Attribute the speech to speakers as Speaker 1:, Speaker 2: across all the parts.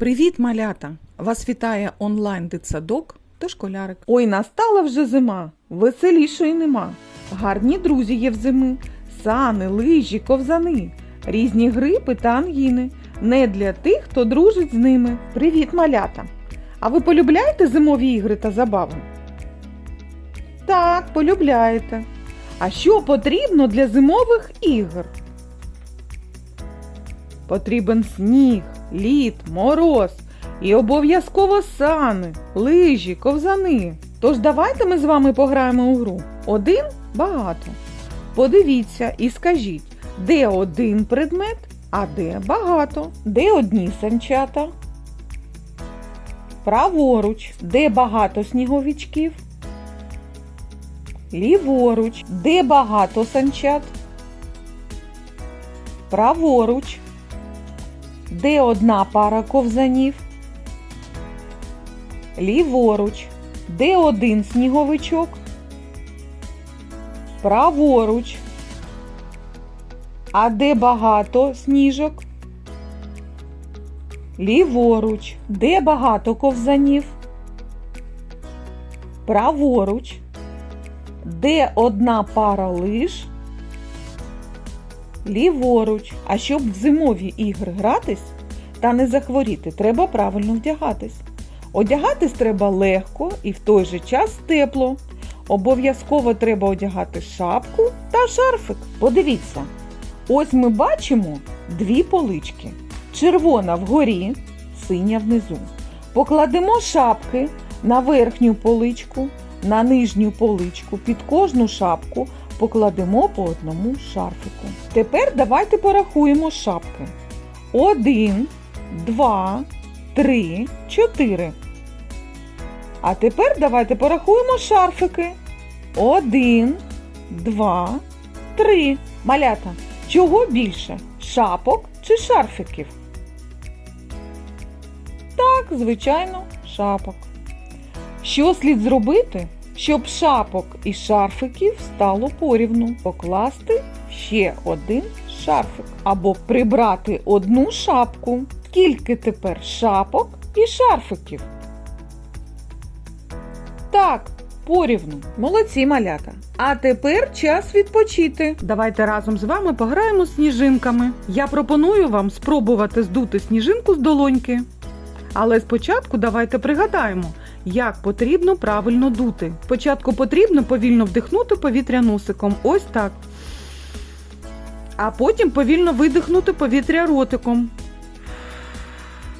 Speaker 1: Привіт, малята! Вас вітає онлайн дитсадок та школярик.
Speaker 2: Ой, настала вже зима, веселішої нема. Гарні друзі є в зими, сани, лижі, ковзани, різні грипи та ангіни. Не для тих, хто дружить з ними. Привіт, малята! А ви полюбляєте зимові ігри та забави? Так, полюбляєте. А що потрібно для зимових ігор? Потрібен сніг, лід, мороз і обов'язково сани, лижі, ковзани. Тож давайте ми з вами пограємо у гру. Один багато. Подивіться і скажіть, де один предмет, а де багато, де одні санчата. Праворуч, де багато сніговичків. Ліворуч, де багато санчат. Праворуч, де одна пара ковзанів. Ліворуч, де один сніговичок. Праворуч. А де багато сніжок? Ліворуч, де багато ковзанів? Праворуч. Де одна пара лиж? Ліворуч. А щоб в зимові ігри гратись та не захворіти, треба правильно вдягатись. Одягатись треба легко і в той же час тепло. Обов'язково треба одягати шапку та шарфик. Подивіться, ось ми бачимо дві полички. Червона вгорі, синя внизу. Покладемо шапки на верхню поличку, на нижню поличку, під кожну шапку покладемо по одному шарфику. Тепер давайте порахуємо шапки. Один, два, три, чотири. А тепер давайте порахуємо шарфики. Один, два, три. Малята. Чого більше? Шапок чи шарфиків? Так, звичайно, шапок. Що слід зробити, щоб шапок і шарфиків стало порівну? Покласти ще один шарфик або прибрати одну шапку. Скільки тепер шапок і шарфиків? Так, порівну. Молодці малята. А тепер час відпочити.
Speaker 1: Давайте разом з вами пограємо з сніжинками. Я пропоную вам спробувати здути сніжинку з долоньки. Але спочатку давайте пригадаємо, як потрібно правильно дути. Спочатку потрібно повільно вдихнути повітря носиком. Ось так. А потім повільно видихнути повітря ротиком,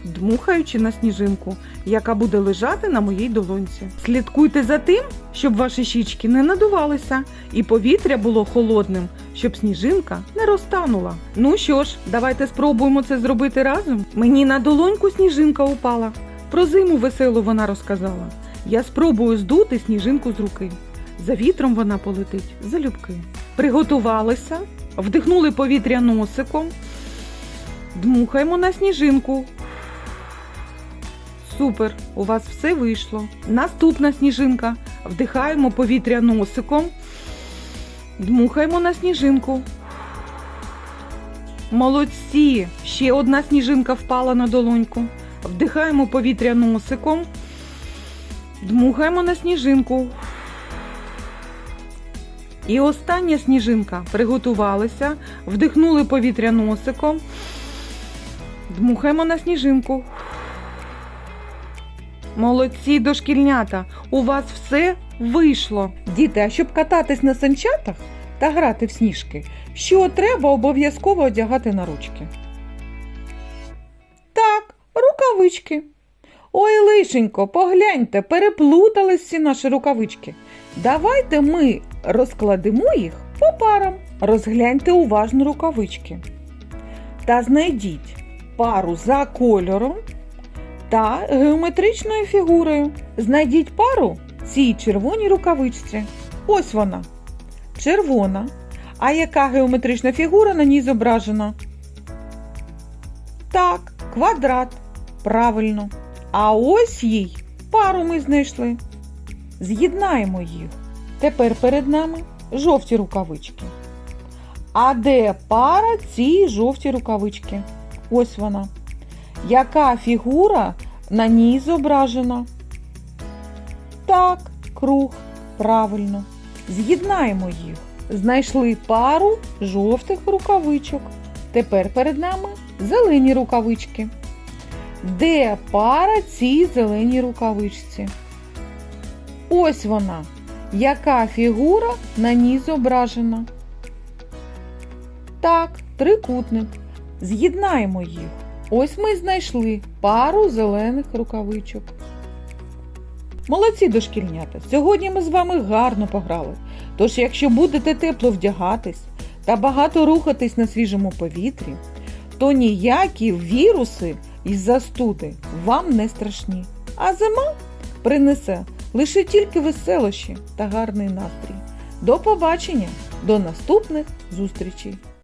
Speaker 1: дмухаючи на сніжинку, яка буде лежати на моїй долонці. Слідкуйте за тим, щоб ваші щічки не надувалися і повітря було холодним, щоб сніжинка не розтанула. Ну що ж, давайте спробуємо це зробити разом. Мені на долоньку сніжинка упала. Про зиму веселу вона розказала. Я спробую здути сніжинку з руки. За вітром вона полетить залюбки. Приготувалися, вдихнули повітря носиком, дмухаємо на сніжинку. Супер, у вас все вийшло. Наступна сніжинка. Вдихаємо повітря носиком, дмухаємо на сніжинку. Молодці! Ще одна сніжинка впала на долоньку. Вдихаємо повітря носиком, дмухаємо на сніжинку. І остання сніжинка. Приготувалися, вдихнули повітря носиком, дмухаємо на сніжинку. Молодці дошкільнята, у вас все вийшло. Діти, а щоб кататись на санчатах та грати в сніжки, що треба обов'язково одягати на ручки? Рукавички. Ой, лишенько, погляньте, переплутались всі наші рукавички. Давайте ми розкладемо їх по парам. Розгляньте уважно рукавички. Та знайдіть пару за кольором та геометричною фігурою. Знайдіть пару цій червоній рукавичці. Ось вона. Червона. А яка геометрична фігура на ній зображена? Так, квадрат. Правильно. А ось їй пару ми знайшли. З'єднаємо їх. Тепер перед нами жовті рукавички. А де пара цій жовті рукавички? Ось вона.
Speaker 2: Яка фігура на ній зображена? Так, круг. Правильно. З'єднаємо їх. Знайшли пару жовтих рукавичок. Тепер перед нами зелені рукавички. Де пара цій зеленій рукавичці? Ось вона. Яка фігура на ній зображена? Так, трикутник. З'єднаємо їх. Ось ми знайшли пару зелених рукавичок. Молодці дошкільнята! Сьогодні ми з вами гарно пограли. Тож, якщо будете тепло вдягатись та багато рухатись на свіжому повітрі, то ніякі віруси із застуди вам не страшні. А зима принесе лише тільки веселощі та гарний настрій. До побачення, до наступних зустрічей!